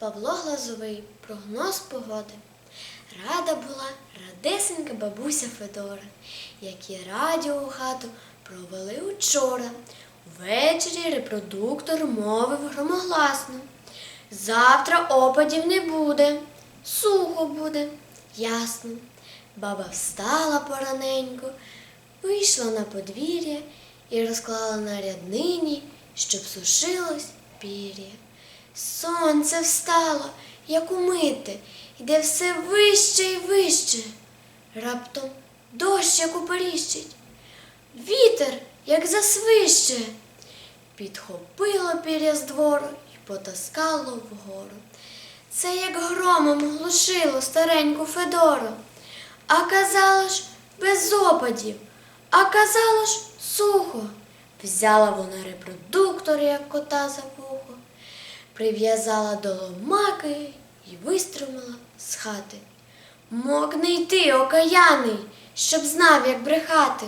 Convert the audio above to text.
Павло Глазовий. Прогноз погоди. Рада була радесенька бабуся Федора, які радіо у хату провели учора. Ввечері репродуктор мовив громогласно. Завтра опадів не буде, сухо буде, ясно. Баба встала пораненько, вийшла на подвір'я і розклала на ряднині, щоб сушилось пір'я. Сонце встало, як умите, йде все вище і вище. Раптом дощ як уперіщить, вітер, як засвище. Підхопило пір'я з двору і потаскало вгору. Це як громом глушило стареньку Федору. А казало ж без опадів, а казало ж сухо. Взяла вона репродуктор, як кота за прив'язала до ломаки і виструмила з хати. Мог не йти окаяний, щоб знав, як брехати.